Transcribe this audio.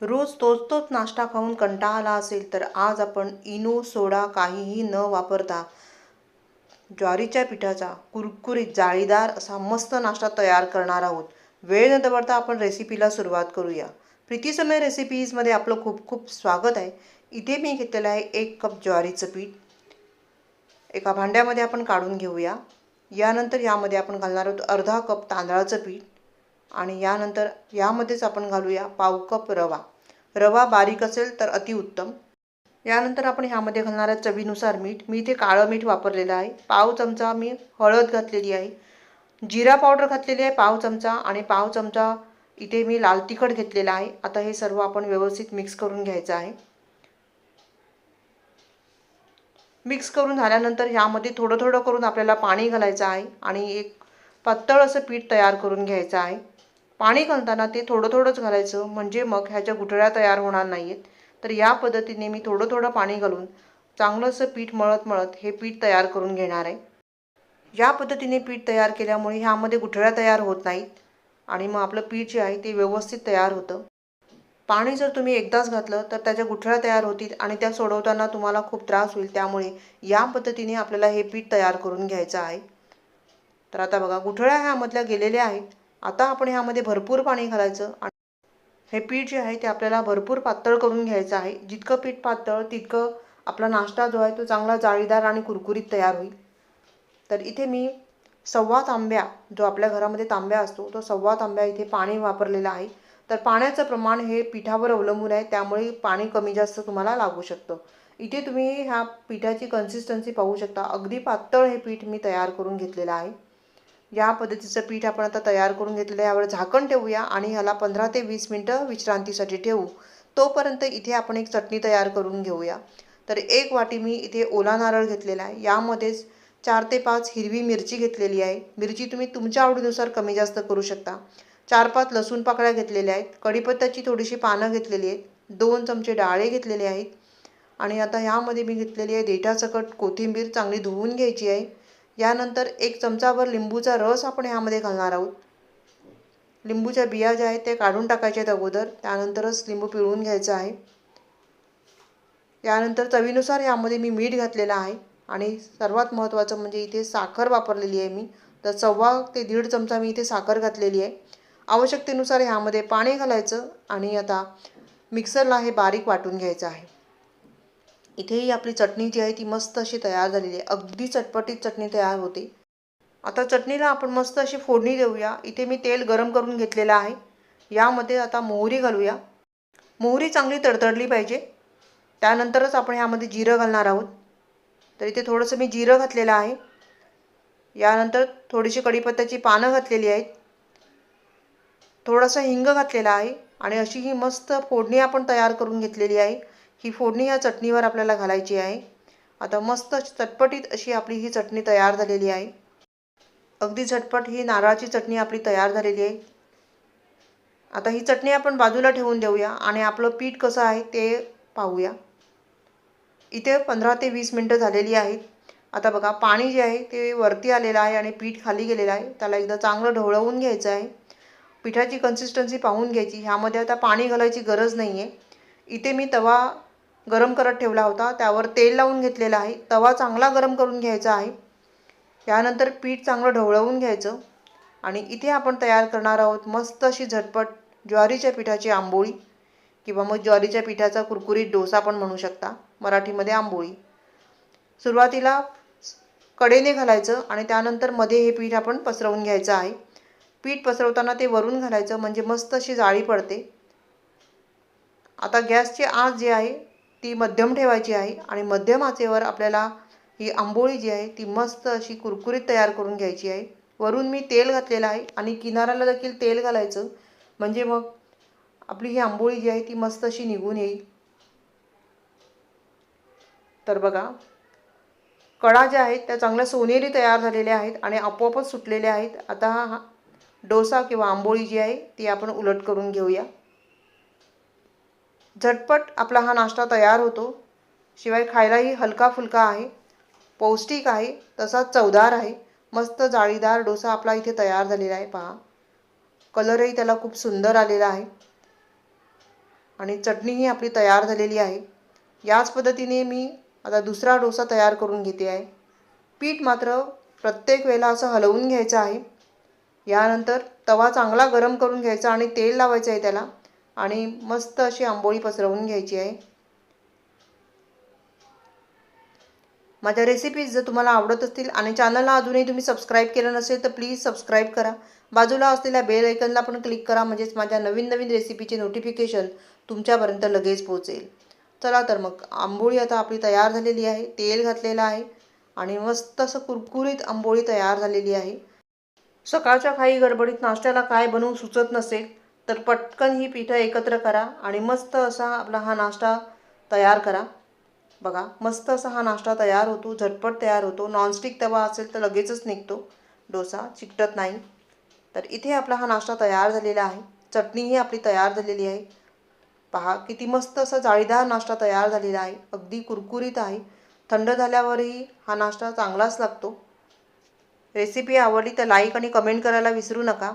रोज तोच तोच नाश्ता खाऊन कंटाळा आला असेल तर आज आपण इनो सोडा काहीही न वापरता ज्वारीच्या पिठाचा कुरकुरीत जाळीदार असा मस्त नाश्ता तयार करणार आहोत. वेळ न दवडता आपण रेसिपीला सुरुवात करूया. प्रीतीसमय रेसिपीजमध्ये आपलं खूप खूप स्वागत आहे. इथे मी घेतलेलं आहे एक कप ज्वारीचं पीठ. एका भांड्यामध्ये आपण काढून घेऊया. यानंतर यामध्ये आपण घालणार आहोत अर्धा कप तांदळाचं पीठ. आणि यानंतर यामध्येच आपण घालूया पाव कप रवा. रवा बारीक असेल तर अतिउत्तम यानंतर आपण ह्यामध्ये घालणार आहे चवीनुसार मीठ. मी इथे काळं मीठ वापरलेलं आहे. पाव चमचा मी हळद घातलेली आहे. जिरा पावडर घातलेली आहे पाव चमचा आणि पाव चमचा इथे मी लाल तिखट घेतलेला आहे. आता हे सर्व आपण व्यवस्थित मिक्स करून घ्यायचं आहे. मिक्स करून झाल्यानंतर ह्यामध्ये थोडं थोडं करून आपल्याला पाणी घालायचं आहे आणि एक पातळ असं पीठ तयार करून घ्यायचं आहे. पाणी घालताना ते थोडं थोडंच घालायचं. म्हणजे मग ह्याच्या गुठळ्या तयार होणार नाही आहेत तर या पद्धतीने मी थोडं थोडं पाणी घालून चांगलंसं पीठ मळत मळत हे पीठ तयार करून घेणार आहे. या पद्धतीने पीठ तयार केल्यामुळे ह्यामध्ये गुठळ्या तयार होत नाहीत आणि मग आपलं पीठ जे आहे ते व्यवस्थित तयार होतं. पाणी जर तुम्ही एकदाच घातलं तर त्याच्या गुठळ्या तयार होतील आणि त्या सोडवताना तुम्हाला खूप त्रास होईल. त्यामुळे या पद्धतीने आपल्याला हे पीठ तयार करून घ्यायचं आहे. तर आता बघा गुठळ्या ह्यामधल्या गेलेल्या आहेत. आता आपण ह्यामध्ये भरपूर पाणी घालायचं आणि हे पीठ जे आहे ते आपल्याला भरपूर पातळ करून घ्यायचं आहे. जितकं पीठ पातळ तितकं आपला नाश्ता जो आहे तो चांगला जाळीदार आणि कुरकुरीत तयार होईल. तर इथे मी सव्वा तांब्या जो आपल्या घरामध्ये तांब्या असतो तो सव्वा तांब्या इथे पाणी वापरलेलं आहे. तर पाण्याचं प्रमाण हे पिठावर अवलंबून आहे त्यामुळे पाणी कमी जास्त तुम्हाला लागू शकतं. इथे तुम्ही ह्या पिठाची कन्सिस्टन्सी पाहू शकता. अगदी पातळ हे पीठ मी तयार करून घेतलेलं आहे. या पद्धतीचं पीठ आपण आता तयार करून घेतलेलं आहे. यावर झाकण ठेवूया आणि ह्याला पंधरा ते वीस मिनटं विश्रांतीसाठी ठेवू. तोपर्यंत इथे आपण एक चटणी तयार करून घेऊया. तर एक वाटी मी इथे ओला नारळ घेतलेला आहे. यामध्येच चार ते पाच हिरवी मिरची घेतलेली आहे. मिरची तुम्ही तुमच्या आवडीनुसार कमी जास्त करू शकता. चार पाच लसूण पाकळ्या घेतलेल्या आहेत. कढीपत्त्याची थोडीशी पानं घेतलेली आहेत. दोन चमचे डाळे घेतलेले आहेत. आणि आता ह्यामध्ये मी घेतलेली आहे देठासकट कोथिंबीर चांगली धुवून घ्यायची आहे. यानंतर एक चमचाभर लिंबूचा रस आपण ह्यामध्ये घालणार आहोत. लिंबूच्या बिया ज्या आहेत ते काढून टाकायच्या आहेत अगोदर. त्यानंतरच लिंबू पिळून घ्यायचं आहे. यानंतर चवीनुसार यामध्ये मी मीठ घातलेलं आहे. आणि सर्वात महत्त्वाचं म्हणजे इथे साखर वापरलेली आहे मी. तर सव्वा ते दीड चमचा मी इथे साखर घातलेली आहे. आवश्यकतेनुसार ह्यामध्ये पाणी घालायचं आणि आता मिक्सरला हे बारीक वाटून घ्यायचं आहे. इथेही आपली चटणी जी आहे ती मस्त अशी तयार झालेली आहे. अगदी चटपटीत चटणी तयार होते. आता चटणीला आपण मस्त अशी फोडणी देऊया. इथे मी तेल गरम करून घेतलेलं आहे. यामध्ये आता मोहरी घालूया. मोहरी चांगली तडतडली पाहिजे. त्यानंतरच आपण ह्यामध्ये जिरं घालणार आहोत. तर इथे थोडंसं मी जिरं घातलेलं आहे. यानंतर थोडीशी कढीपत्त्याची पानं घातलेली आहेत. थोडासा हिंग घातलेला आहे. आणि अशी ही मस्त फोडणी आपण तयार करून घेतलेली आहे. ही फोडणी या चटणीवर आपल्याला घालायची आहे. आता मस्त चटपटीत अशी आपली ही चटणी तयार झालेली आहे. अगदी झटपट ही नारळाची चटणी आपली तयार झालेली आहे. आता ही चटणी आपण बाजूला ठेवून देऊया आणि आपलं पीठ कसं आहे ते पाहूया. इथे पंधरा ते वीस मिनटं झालेली आहेत. आता बघा पाणी जे आहे ते वरती आलेलं आहे आणि पीठ खाली गेलेलं आहे. त्याला एकदा चांगलं ढवळवून घ्यायचं आहे. पिठाची कन्सिस्टन्सी पाहून घ्यायची. ह्यामध्ये आता पाणी घालायची गरज नाही आहे इथे मी तवा गरम करत ठेवला होता. त्यावर तेल लावून घेतलेलं आहे. तवा चांगला गरम करून घ्यायचा आहे. यानंतर पीठ चांगलं ढवळवून घ्यायचं. आणि इथे आपण तयार करणार आहोत मस्त अशी झटपट ज्वारीच्या पिठाची आंबोळी किंवा मग ज्वारीच्या पिठाचा कुरकुरीत डोसा पण म्हणू शकता. मराठीमध्ये आंबोळी. सुरुवातीला कडेने घालायचं आणि त्यानंतरमध्ये हे पीठ आपण पसरवून घ्यायचं आहे. पीठ पसरवताना ते वरून घालायचं. म्हणजे मस्त अशी जाळी पडते. आता गॅसची आच जी आहे ती मध्यम ठेवायची आहे आणि मध्यम आचेवर आपल्याला ही आंबोळी जी आहे ती मस्त अशी कुरकुरीत तयार करून घ्यायची आहे. वरून मी तेल घातलेलं आहे आणि किनाऱ्याला देखील तेल घालायचं. म्हणजे मग आपली ही आंबोळी जी आहे ती मस्त अशी निघून येईल. तर बघा कडा ज्या आहेत त्या चांगल्या सोनेरी तयार झालेल्या आहेत आणि आपोआपच सुटलेल्या आहेत. आता हा डोसा किंवा आंबोळी जी आहे ती आपण उलट करून घेऊया. झटपट आपला हा नाश्ता तयार होतो. शिवाय खायलाही हलका फुलका आहे. पौष्टिक आहे. तसाच चवदार आहे. मस्त जाळीदार डोसा आपला इथे तयार झालेला आहे. पहा. कलरही त्याला खूप सुंदर आलेला आहे. आणि चटणीही आपली तयार झालेली आहे. याच पद्धतीने मी आता दुसरा डोसा तयार करून घेते आहे. पीठ मात्र प्रत्येक वेळेला असं हलवून घ्यायचं आहे. यानंतर तवा चांगला गरम करून घ्यायचा आणि तेल लावायचं आहे त्याला. आणि मस्त अशी आंबोळी पसरवून घ्यायची आहे. माझ्या रेसिपीज जर तुम्हाला आवडत असतील आणि चॅनलला अजूनही तुम्ही सबस्क्राईब केलं नसेल तर प्लीज सबस्क्राईब करा. बाजूला असलेल्या बेल ऐकनला पण क्लिक करा म्हणजेच माझ्या नवीन नवीन रेसिपीचे नोटिफिकेशन तुमच्यापर्यंत लगेच पोहोचेल. चला तर मग आंबोळी आता आपली तयार झालेली आहे तेल घातलेलं आहे आणि मस्त असं कुरकुरीत आंबोळी तयार झालेली आहे. सकाळच्या काही गडबडीत नाश्त्याला काय बनवून सुचत नसेल तर पटकन ही पिठं एकत्र करा आणि मस्त असा आपला हा नाश्ता तयार करा. बघा मस्त असा हा नाश्ता तयार होतो झटपट तयार होतो. नॉनस्टिक तवा असेल तर लगेचच निघतो. डोसा चिकटत नाही. तर इथे आपला हा नाश्ता तयार झालेला आहे. चटणीही आपली तयार झालेली आहे. पहा किती मस्त असा जाळीदार नाश्ता तयार झालेला आहे. अगदी कुरकुरीत आहे. थंड झाल्यावरही हा नाश्ता चांगलाच लागतो. रेसिपी आवडली तर लाईक आणि कमेंट करायला विसरू नका.